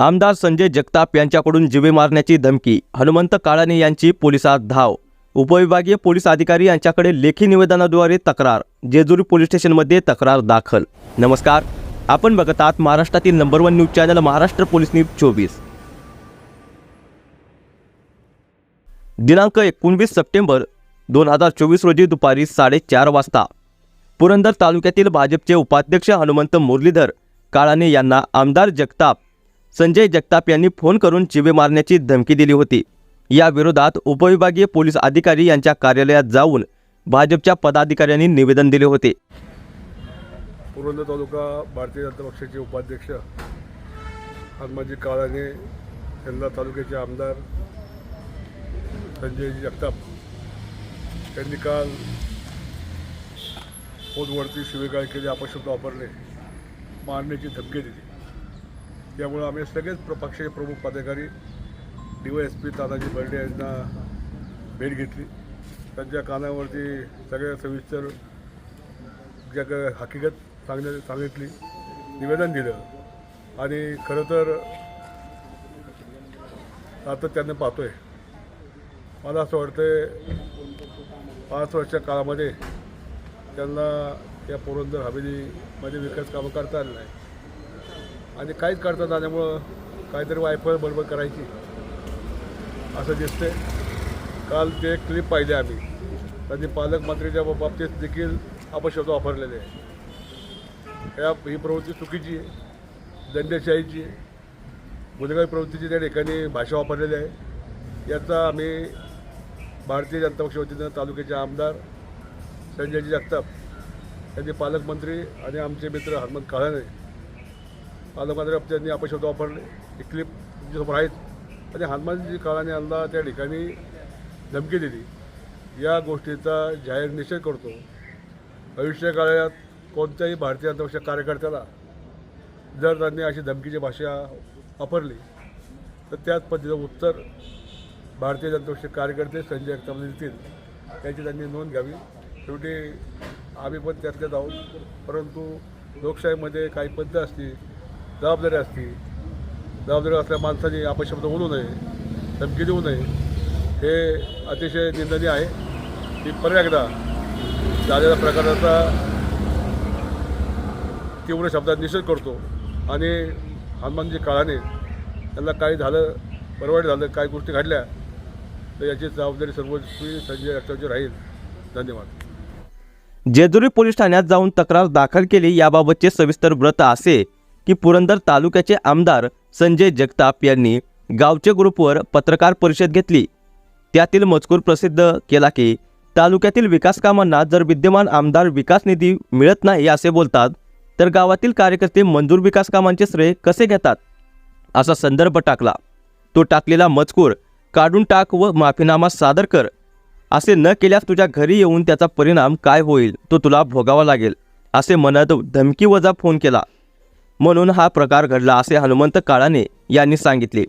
आमदार संजय जगताप यांच्याकडून जिवे मारण्याची धमकी हनुमंत काळाने यांची पोलिसात धाव. उपविभागीय पोलीस अधिकारी यांच्याकडे लेखी निवेदनाद्वारे तक्रार जेजुरी पोलीस स्टेशनमध्ये तक्रार दाखल. नमस्कार आपण बघत आहात महाराष्ट्रातील number one news channel Maharashtra police news चोवीस. दिनांक एकोणवीस सप्टेंबर दोन हजार चोवीस रोजी दुपारी साडेचार वाजता पुरंदर तालुक्यातील भाजपचे उपाध्यक्ष हनुमंत मुरलीधर काळाने यांना आमदार जगताप संजय जगताप यांनी फोन करून चिवे मारण्याची धमकी दिली होती. या विरोधात उपविभागीय पोलीस अधिकारी यांच्या कार्यालयात जाऊन भाजपच्या पदाधिकाऱ्यांनी निवेदन दिले होते. पुरंदर तालुका भारतीय जनता पक्षाचे उपाध्यक्ष हनुमाजी काळाने यंदा तालुक्याचे आमदार संजय जगताप यांनी काल फोनवरती शिवेगाळ केली अपशब्द वापरले मारण्याची धमकी दिली. त्यामुळं आम्ही सगळेच प्र पक्षाचे प्रमुख पदाधिकारी D Y S P Tanaji Barde यांना भेट घेतली. त्यांच्या कानावरती सगळ्या सविस्तर ज्या काय हकीकत सांगण्या सांगितली निवेदन दिलं. आणि खरं तर सातत्यानं पाहतोय. मला असं वाटतंय पाच वर्षाच्या काळामध्ये त्यांना या पुरंदर हवेलीमध्ये विकास कामं करता आलं नाही आणि काहीच करता न आल्यामुळं काहीतरी वायफळ बडबड करायची. असं दिसते काल ते क्लिप पाहिले आम्ही. त्यांनी पालकमंत्रीच्या बाबतीत देखील अपशब्द वापरलेले आहे या ही प्रवृत्ती चुकीची आहे. दंडशाहीची गुन्हेगारी प्रवृत्तीची त्या ठिकाणी भाषा वापरलेली आहे. याचा आम्ही भारतीय जनता पक्ष वतीनं तालुक्याचे आमदार संजयजी जगताप यांनी पालकमंत्री आणि आमचे मित्र हनुमंत काळाने पालकमंत्री त्यांनी अपशब्द वापरले. ही क्लिप तुमच्यासमोर आहेत. आणि हनुमानजी काळाने यांना त्या ठिकाणी धमकी दिली. या गोष्टीचा जाहीर निषेध करतो. भविष्य काळात कोणत्याही भारतीय जनता कार्यकर्त्याला जर त्यांनी अशी धमकीची भाषा वापरली तर त्याच पद्धतीचं उत्तर भारतीय जनता पक्ष कार्यकर्ते संजय जगताप देतील. याची त्यांनी नोंद घ्यावी. शेवटी आम्ही पण त्यातल्याच आहोत परंतु लोकशाहीमध्ये काही पद्धत असतील जबाबदारी असतील जबाबदारी असल्या माणसाने अपशब्द बोलू नये धमकी देऊ नये. हे अतिशय निंदनीय आहे. की परत एकदा झालेल्या प्रकाराचा तीव्र शब्दात निषेध करतो आणि हनुमानजी काळाने त्यांना काही झालं परवड झालं काही गोष्टी घडल्या तर याची जबाबदारी सर्वस्वी संजय जगतापची राहील. धन्यवाद. जेजुरी पोलीस ठाण्यात जाऊन तक्रार दाखल केली याबाबतचे सविस्तर व्रत असे की पुरंदर तालुक्याचे आमदार संजय जगताप यांनी गावचे ग्रुपवर पत्रकार परिषद घेतली. त्यातील मजकूर प्रसिद्ध केला की तालुक्यातील विकास कामांना जर विद्यमान आमदार विकास निधी मिळत नाही असे बोलतात तर गावातील कार्यकर्ते मंजूर विकास कामांचे श्रेय कसे घेतात? असा संदर्भ टाकला. तो टाकलेला मजकूर काढून टाक व माफीनामा सादर कर. असे न केल्यास तुझ्या घरी येऊन त्याचा परिणाम काय होईल तो तुला भोगावा लागेल असे म्हणत धमकी वजा फोन केला. म्हणून हा प्रकार घडला असे हनुमंत काळाने यांनी सांगितले.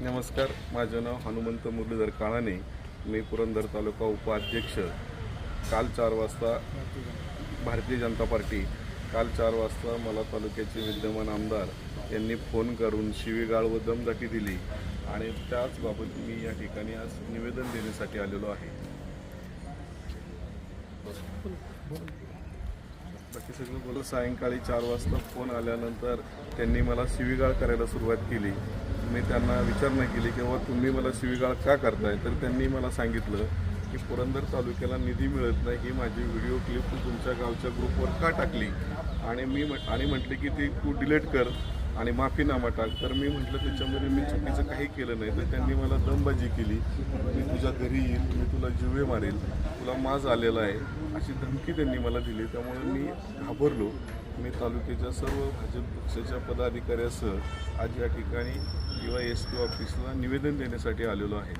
नमस्कार माझं नाव हनुमंत मुरलीधर काळाने. मी पुरंदर तालुका उपाध्यक्ष. काल चार वाजता भारतीय जनता पार्टी काल चार वाजता मला तालुक्याचे विद्यमान आमदार यांनी फोन करून शिवीगाळ व दमदाटी दिली आणि त्याचबाबत मी या ठिकाणी आज निवेदन देण्यासाठी आलेलो आहे. बाकी सगळं बोलत सायंकाळी चार वाजता फोन आल्यानंतर त्यांनी मला शिवीगाळ करायला सुरुवात केली. मी त्यांना विचारणा केली की तुम्ही मला शिवीगाळ का करताय? तर त्यांनी मला सांगितलं की पुरंदर तालुक्याला निधी मिळत नाही. ही माझी व्हिडिओ क्लिप तू तुमच्या गावच्या ग्रुपवर का टाकली? आणि मी आणि म्हटले की ती तू डिलीट कर. आणि माफीनामा टाक. तर मी म्हटलं त्याच्यामध्ये मी चुकीचं काही केलं नाही. तर त्यांनी मला दमबाजी केली. मी तुझ्या घरी येईल मी तुला जिवे मारेल तुला माज आलेला आहे. अशी धमकी त्यांनी मला दिली. त्यामुळे मी घाबरलो. मी तालुक्याच्या सर्व भाजप पक्षाच्या पदाधिकाऱ्यासह आज या ठिकाणी किंवा एस पी ऑफिसला निवेदन देण्यासाठी आलेलो आहे.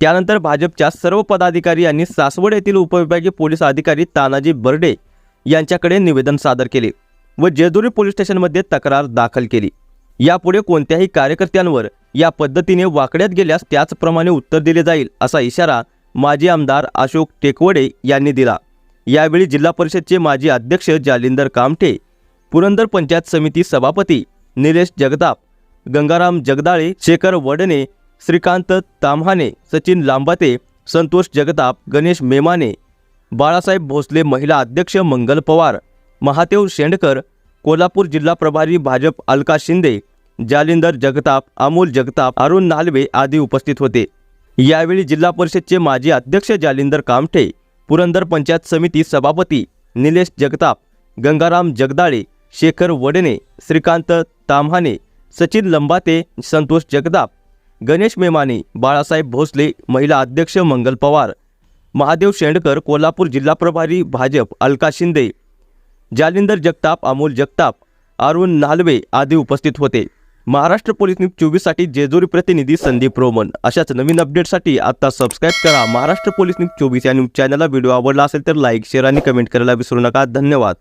त्यानंतर भाजपच्या सर्व पदाधिकारी यांनी सासवड येथील उपविभागीय पोलीस अधिकारी तानाजी बर्डे यांच्याकडे निवेदन सादर केले. व जेजुरी पोलीस स्टेशनमध्ये तक्रार दाखल केली. यापुढे कोणत्याही कार्यकर्त्यांवर या पद्धतीने वाकड्यात गेल्यास त्याचप्रमाणे उत्तर दिले जाईल असा इशारा माजी आमदार अशोक टेकवडे यांनी दिला. यावेळी जिल्हा परिषदचे माजी अध्यक्ष जालिंदर कामठे पुरंदर पंचायत समिती सभापती निलेश जगताप गंगाराम जगदाळे शेखर वडणे श्रीकांत ताम्हाणे सचिन लांबाते संतोष जगताप गणेश मेमाने बाळासाहेब भोसले महिला अध्यक्ष मंगल पवार महादेव शेंडकर कोल्हापूर जिल्हा प्रभारी भाजप अलका शिंदे जालिंदर जगताप अमोल जगताप अरुण नालवे आदी उपस्थित होते. यावेळी जिल्हा परिषदचे माजी अध्यक्ष जालिंदर कामठे पुरंदर पंचायत समिती सभापती निलेश जगताप गंगाराम जगदाळे शेखर वडणे श्रीकांत ताम्हाणे सचिन लंबाते संतोष जगदाप गणेश मेमाने बाळासाहेब भोसले महिला अध्यक्ष मंगल पवार महादेव शेंडकर कोल्हापूर जिल्हा प्रभारी भाजप अलका शिंदे जालिंदर जगताप अमोल जगताप अरुण नालवे आदी उपस्थित होते. महाराष्ट्र पोलीस न्यूज चोवीससाठी जेजुरी प्रतिनिधी संदीप रोमन. अशाच नवीन अपडेटसाठी आता सबस्क्राईब करा. महाराष्ट्र पोलीस न्यूज चोवीस या न्यूज चॅनलला व्हिडिओ आवडला असेल तर लाईक शेअर आणि कमेंट करायला विसरू नका. धन्यवाद.